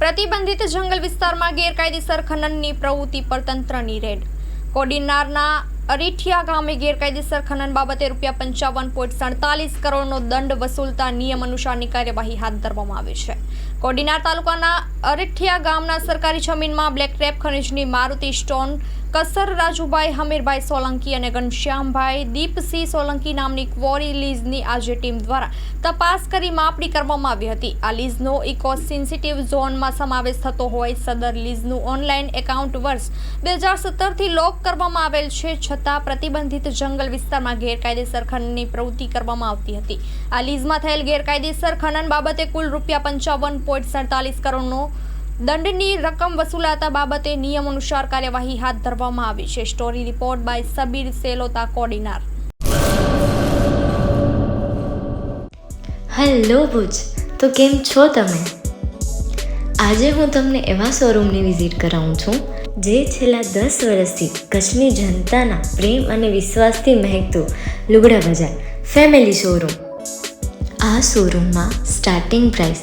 પ્રતિબંધિત જંગલ વિસ્તારમાં ગેરકાયદેસર ખનનની પ્રવૃત્તિ પર તંત્રની રેડ. કોડીનારના અરીઠિયા ગામે ગેરકાયદેસર ખનન બાબતે રૂપિયા પંચાવન પોઈન્ટ સડતાલીસ કરોડનો દંડ વસૂલતા નિયમ અનુસારની કાર્યવાહી હાથ ધરવામાં આવી છે. કોડીનાર તાલુકાના અરઠિયા ગામના સરકારી જમીનમાં બ્લેક ટ્રેપ ખનીજની મારુતિ સ્ટોન કસર રાજુભાઈ હમીરભાઈ સોલંકી અને ઘનશ્યામભાઈ દીપસિંહ સોલંકી નામની ક્વોરી લીઝની આજે ટીમ દ્વારા તપાસ કરી માપણી કરવામાં આવી હતી. આ લીઝનો ઇકો સેન્સિટિવ ઝોનમાં સમાવેશ થતો હોય સદર લીઝનું ઓનલાઈન એકાઉન્ટ વર્ષ બે હજાર સત્તરથી લોક કરવામાં આવેલ છે છતાં પ્રતિબંધિત જંગલ વિસ્તારમાં ગેરકાયદેસર ખનનની પ્રવૃત્તિ કરવામાં આવતી હતી. આ લીઝમાં થયેલ ગેરકાયદેસર ખનન બાબતે કુલ રૂપિયા પંચાવન પોઈન્ટ સડતાલીસ કરોડનો દંડની રકમ વસૂલાતા બાબતે નિયમ અનુસાર કાર્યવાહી હાથ ધરવામાં આવી છે. Story report by Sabir Selota Kodinar hello Bhuj, તો કેમ છો તમે? આજે હું તમને એવા શોરૂમની વિઝિટ કરાવું છું, જે છેલ્લા દસ વર્ષથી કચ્છની જનતાના પ્રેમ અને વિશ્વાસથી મહેકતું લુગડા બજાર, ફેમિલી શોરૂમ. આ શોરૂમમાં સ્ટાર્ટિંગ પ્રાઇસ